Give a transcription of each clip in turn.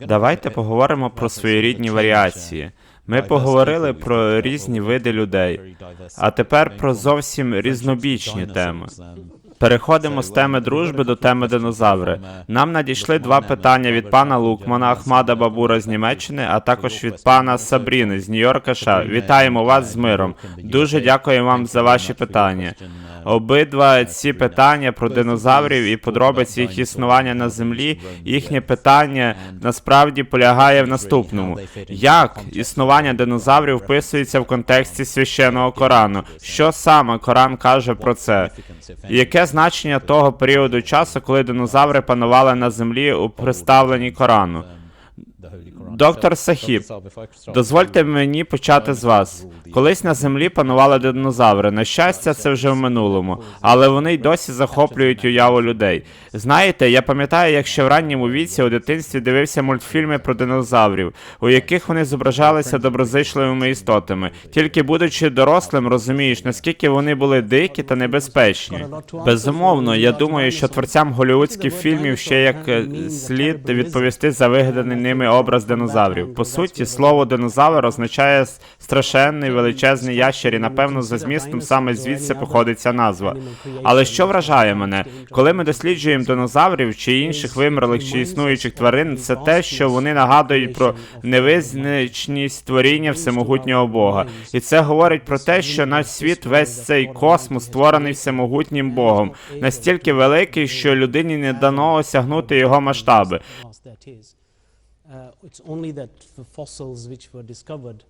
Давайте поговоримо про своєрідні варіації. Ми поговорили про різні види людей, а тепер про зовсім різнобічні теми. Переходимо з теми дружби до теми динозаври. Нам надійшли два питання від пана Лукмана, Ахмада Бабура з Німеччини, а також від пана Сабріни з Нью-Йорка. США. Вітаємо вас з миром. Дуже дякую вам за ваші питання. Обидва ці питання про динозаврів і подробиці їх існування на землі. Їхнє питання насправді полягає в наступному: як існування динозаврів вписується в контексті священного Корану? Що саме Коран каже про це? Яке значення того періоду часу, коли динозаври панували на землі у представленні Корану? Доктор Сахіб, дозвольте мені почати з вас. Колись на землі панували динозаври. На щастя, це вже в минулому, але вони й досі захоплюють уяву людей. Знаєте, я пам'ятаю, як ще в ранньому віці у дитинстві дивився мультфільми про динозаврів, у яких вони зображалися доброзичливими істотами. Тільки будучи дорослим, розумієш, наскільки вони були дикі та небезпечні. Безумовно, я думаю, що творцям голівудських фільмів ще як е, слід відповісти за вигаданий ними образ динозаврів. По суті, слово динозавр означає страшенний величезний ящер, і напевно за змістом саме звідси походить ця назва. Але що вражає мене, коли ми досліджуємо динозаврів чи інших вимерлих чи існуючих тварин, це те, що вони нагадують про невизначність творіння всемогутнього Бога. І це говорить про те, що наш світ, весь цей космос, створений всемогутнім Богом, настільки великий, що людині не дано осягнути його масштаби. Uh, it's only that the fossils which were discovered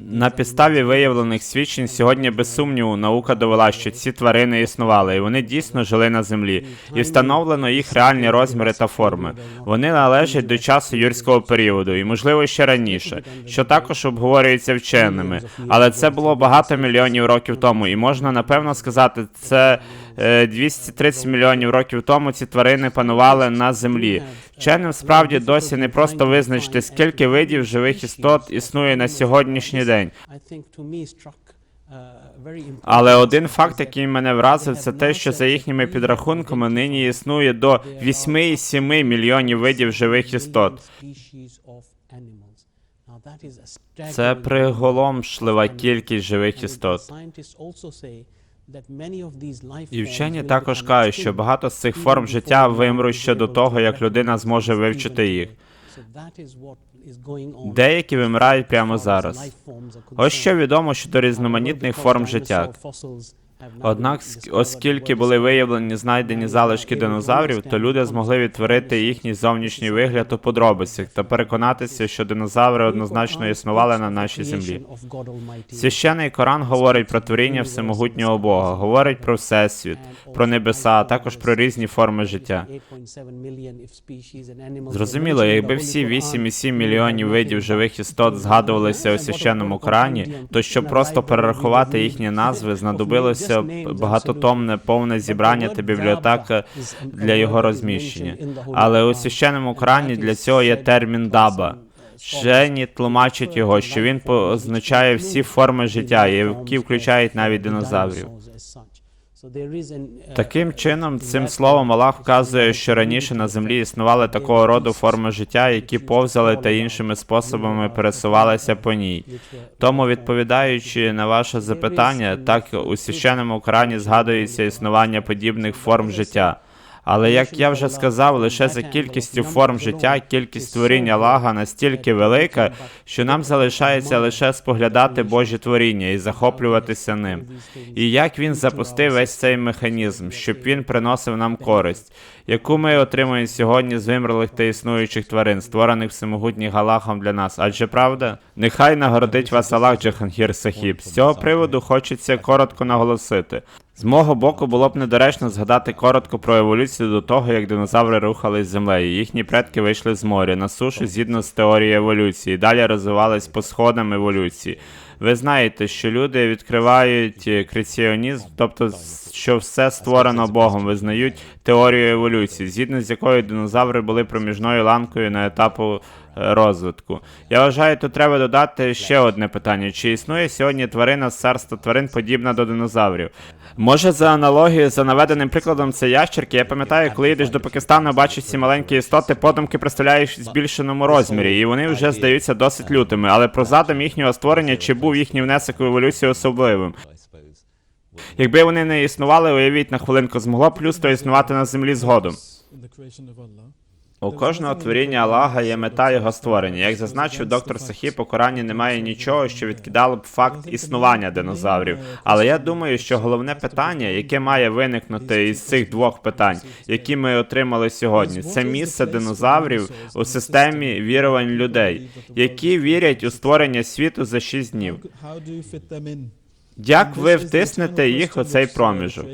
На підставі виявлених свідчень сьогодні без сумніву наука довела, що ці тварини існували, і вони дійсно жили на землі, і встановлено їх реальні розміри та форми. Вони належать до часу юрського періоду, і можливо ще раніше, що також обговорюється вченими. Але це було багато мільйонів років тому, і можна напевно сказати, це 230 мільйонів років тому ці тварини панували на землі. Вченим справді досі не просто визначити, скільки видів живих істот існує на сьогоднішній день. Але один факт, який мене вразив, це те, що за їхніми підрахунками нині існує до 8,7 мільйонів видів живих істот. Це приголомшлива кількість живих істот. І вчені також кажуть, що багато з цих форм життя вимруть ще до того, як людина зможе вивчити їх. Деякі вимирають прямо зараз. Ось що відомо щодо різноманітних форм життя. Однак, оскільки були виявлені знайдені залишки динозаврів, то люди змогли відтворити їхній зовнішній вигляд у подробицях та переконатися, що динозаври однозначно існували на нашій землі. Священий Коран говорить про творіння всемогутнього Бога, говорить про всесвіт, про небеса, а також про різні форми життя. Зрозуміло, якби всі 8,7 мільйонів видів живих істот згадувалися у священному Корані, то щоб просто перерахувати їхні назви, знадобилося б багатотомне повне зібрання та бібліотека для його розміщення. Але у священному Корані для цього є термін даба. Вчені тлумачать його, що він позначає всі форми життя, які включають навіть динозаврів. Таким чином, цим словом Аллах вказує, що раніше на землі існували такого роду форми життя, які повзали та іншими способами пересувалися по ній. Тому, відповідаючи на ваше запитання, так у священному Корані згадується існування подібних форм життя. Але як я вже сказав, лише за кількістю форм життя кількість створінь Аллаха настільки велика, що нам залишається лише споглядати Божі творіння і захоплюватися ним. І як він запустив весь цей механізм, щоб він приносив нам користь, яку ми отримуємо сьогодні з вимерлих та існуючих тварин, створених всемогутніх Аллахом для нас. Адже правда, нехай нагородить вас Аллах Джахангір Сахіб. З цього приводу хочеться коротко наголосити. З мого боку було б недоречно згадати коротко про еволюцію до того, як динозаври рухались землею. Їхні предки вийшли з моря на сушу згідно з теорією еволюції, далі розвивались по сходам еволюції. Ви знаєте, що люди відкривають е, креаціонізм, тобто що все створено Богом, визнають теорію еволюції, згідно з якою динозаври були проміжною ланкою на етапу розвитку. Я вважаю, тут треба додати ще одне питання: чи існує сьогодні тварина з царства тварин подібна до динозаврів? Може, за аналогією за наведеним прикладом це ящерки. Я пам'ятаю, коли їдеш до Пакистану, бачиш ці маленькі істоти, подумки представляєш в збільшеному розмірі, і вони вже здаються досить лютими. Але про задум їхнього створення чи був їхній внесок в еволюцію особливим? Якби вони не існували, уявіть на хвилинку, змогло б людство існувати на землі згодом. У кожного творіння Аллаха є мета його створення. Як зазначив доктор Сахіп, у Корані немає нічого, що відкидало б факт існування динозаврів. Але я думаю, що головне питання, яке має виникнути із цих двох питань, які ми отримали сьогодні, це місце динозаврів у системі вірувань людей, які вірять у створення світу за шість днів. Як ви втиснете їх у цей проміжок?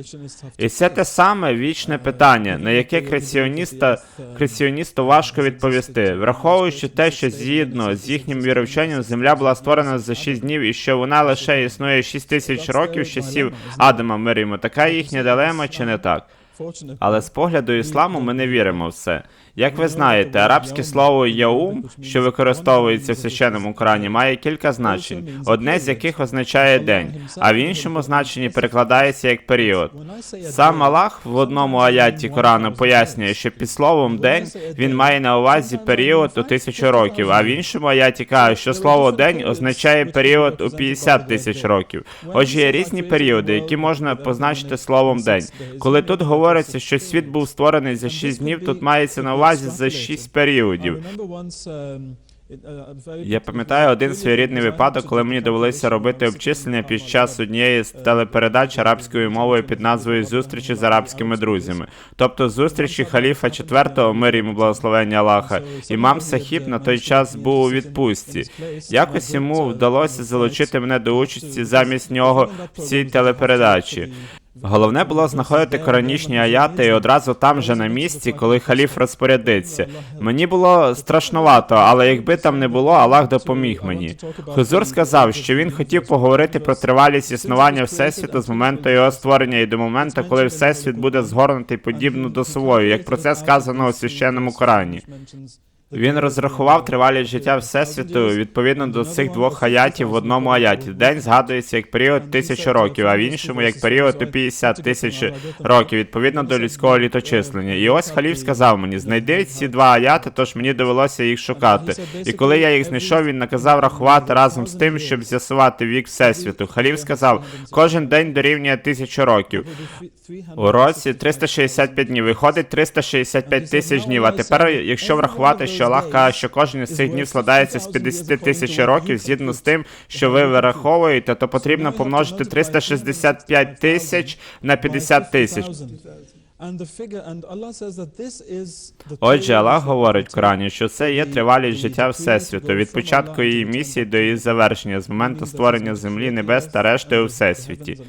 І це те саме вічне питання, на яке креаціоніста креаціоністу важко відповісти, враховуючи те, що згідно з їхнім віровченням земля була створена за 6 днів і що вона лише існує 6 тисяч років з часів Адама мир йому. Така їхня дилема чи не так? Але з погляду ісламу ми не віримо в це. Як ви знаєте, арабське слово яум, що використовується в священному Корані, має кілька значень, одне з яких означає день, а в іншому значенні перекладається як період. Сам Аллах в одному аяті Корану пояснює, що під словом день він має на увазі період у тисячу років, а в іншому аяті каже, що слово день означає період у 50 тисяч років. Отже, є різні періоди, які можна позначити словом день. Коли тут говориться, що світ був створений за 6 днів, тут мається на увазі за 6 періодів. Я пам'ятаю один своєрідний випадок, коли мені довелося робити обчислення під час однієї з телепередач арабською мовою під назвою Зустрічі з арабськими друзями, тобто зустрічі халіфа IV, мир йому благословення Аллаха. Імам Сахіб на той час був у відпустці. Якось йому вдалося залучити мене до участі замість нього в цій телепередачі. Головне було знаходити коранічні аяти і одразу там же на місці, коли халіф розпорядиться. Мені було страшнувато, але якби там не було, Аллах допоміг мені. Хузур сказав, що він хотів поговорити про тривалість існування Всесвіту з моменту його створення і до моменту, коли Всесвіт буде згорнутий подібно до совою, як про це сказано у священному Корані. Він розрахував тривалість життя Всесвіту відповідно до цих двох аятів в одному аяті. День згадується як період тисячі років, а в іншому як період у 50 тисяч років, відповідно до людського літочислення. І ось халіф сказав мені: знайди ці два аяти, тож мені довелося їх шукати. І коли я їх знайшов, він наказав рахувати разом з тим, щоб з'ясувати вік Всесвіту. Халіф сказав, кожен день дорівнює тисячу років. У році 365 днів. Виходить 365 тисяч днів. А тепер, якщо врахувати, що Аллах каже, що кожен із цих днів складається з 50 тисяч років, згідно з тим, що ви вираховуєте, то потрібно помножити 365 тисяч на 50 тисяч. Отже, Аллах говорить в Корані, що це є тривалість життя Всесвіту, від початку її місії до її завершення, з моменту створення землі, небес та решти у Всесвіті.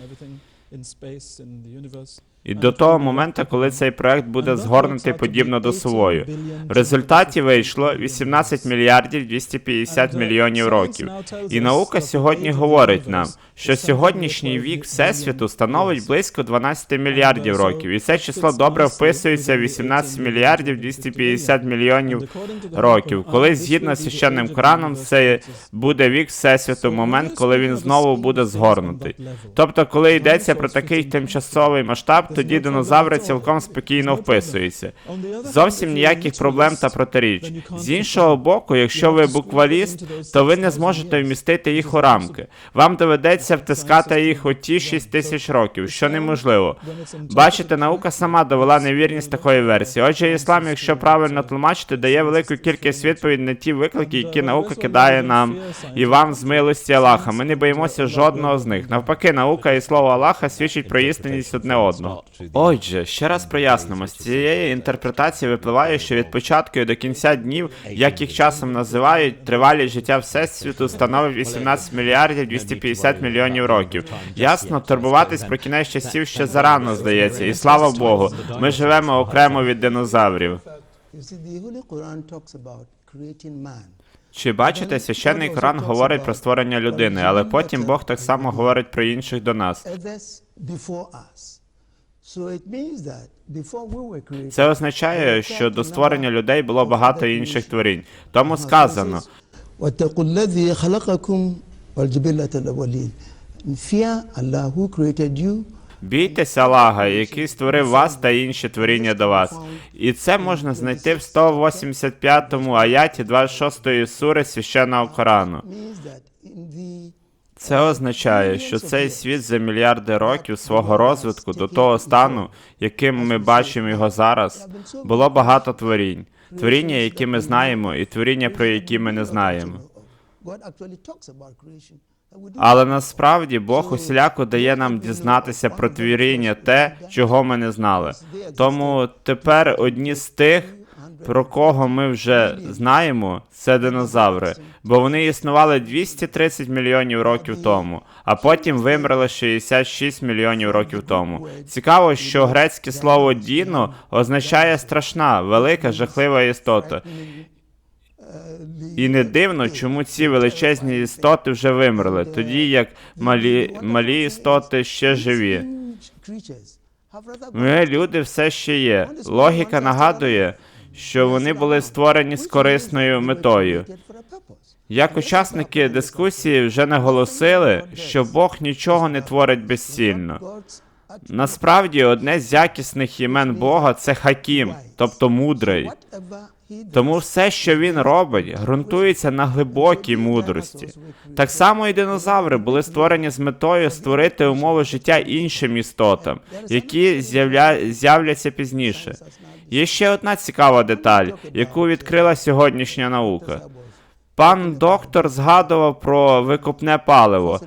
І до того моменту, коли цей проект буде згорнутий подібно до совою. В результаті вийшло 18 мільярдів 250 мільйонів років. І наука сьогодні говорить нам, що сьогоднішній вік Всесвіту становить близько 12 мільярдів років. І це число добре вписується в 18 мільярдів 250 мільйонів років. Коли згідно з священним Кораном, це буде вік Всесвіту, момент, коли він знову буде згорнутий. Тобто, коли йдеться про такий тимчасовий масштаб, тоді динозаври цілком спокійно вписуються. Зовсім ніяких проблем та протиріч. З іншого боку, якщо ви букваліст, то ви не зможете вмістити їх у рамки. Вам доведеться втискати їх у ті 6 тисяч років, що неможливо. Бачите, наука сама довела невірність такої версії. Отже, іслам, якщо правильно тлумачити, дає велику кількість відповідей на ті виклики, які наука кидає нам і вам з милості Аллаха. Ми не боїмося жодного з них. Навпаки, наука і слово Аллаха свідчить про істинність одне одного. Отже, ще раз прояснимо, з цієї інтерпретації випливає, що від початку і до кінця днів, як їх часом називають, тривалість життя Всесвіту становить 18 мільярдів 250 мільйонів років. Ясно, турбуватись про кінець часів ще зарано здається, і слава Богу, ми живемо окремо від динозаврів. Чи бачите, священний Коран говорить про створення людини, але потім Бог так само говорить про інших до нас. Це означає, що до створення людей було багато інших творінь. Тому сказано Бійтеся Аллаха, який створив вас та інші творіння до вас. І це можна знайти в 185-му аяті 26-ї сури священного Корану. Це означає, що цей світ за мільярди років свого розвитку до того стану, яким ми бачимо його зараз, було багато творінь. Творіння, які ми знаємо, і творіння, про які ми не знаємо. Але насправді Бог усіляко дає нам дізнатися про творіння те, чого ми не знали. Тому тепер одні з тих, про кого ми вже знаємо, це динозаври, бо вони існували 230 мільйонів років тому, а потім вимерли 66 мільйонів років тому. Цікаво, що грецьке слово діно означає страшна, велика, жахлива істота. І не дивно, чому ці величезні істоти вже вимерли, тоді як малі, малі істоти ще живі. Ми, люди, все ще є. Логіка нагадує, що вони були створені з корисною метою. Як учасники дискусії вже наголосили, що Бог нічого не творить безцільно. Насправді, одне з якісних імен Бога це Хакім, тобто мудрий. Тому все, що він робить, ґрунтується на глибокій мудрості. Так само і динозаври були створені з метою створити умови життя іншим істотам, які з'явля... з'являться пізніше. Є ще одна цікава деталь, яку відкрила сьогоднішня наука. Пан доктор згадував про викопне паливо.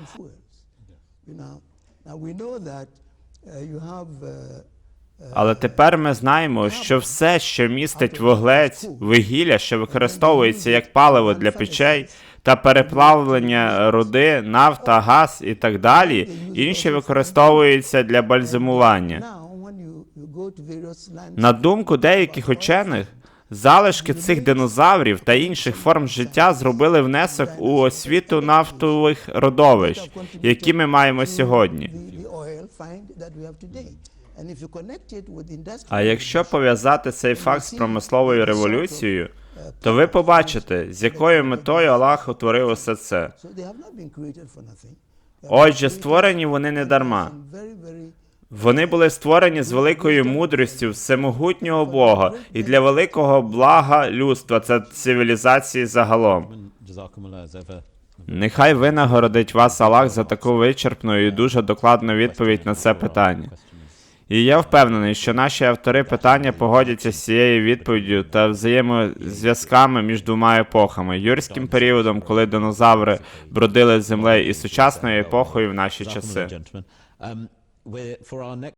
Але тепер ми знаємо, що все, що містить вуглець, вугілля, що використовується як паливо для печей, та переплавлення руди, нафта, газ і так далі, інші використовуються для бальзамування. На думку деяких учених, залишки цих динозаврів та інших форм життя зробили внесок у освіту нафтових родовищ, які ми маємо сьогодні. А якщо пов'язати цей факт з промисловою революцією, то ви побачите, з якою метою Аллах утворив усе це. Отже, створені вони не дарма. Вони були створені з великою мудрістю всемогутнього Бога і для великого блага людства, це цивілізації загалом. Нехай винагородить вас Аллах за таку вичерпну і дуже докладну відповідь на це питання. І я впевнений, що наші автори питання погодяться з цією відповіддю та взаємозв'язками між двома епохами: юрським періодом, коли динозаври бродили землею, і сучасною епохою в наші часи. for our next.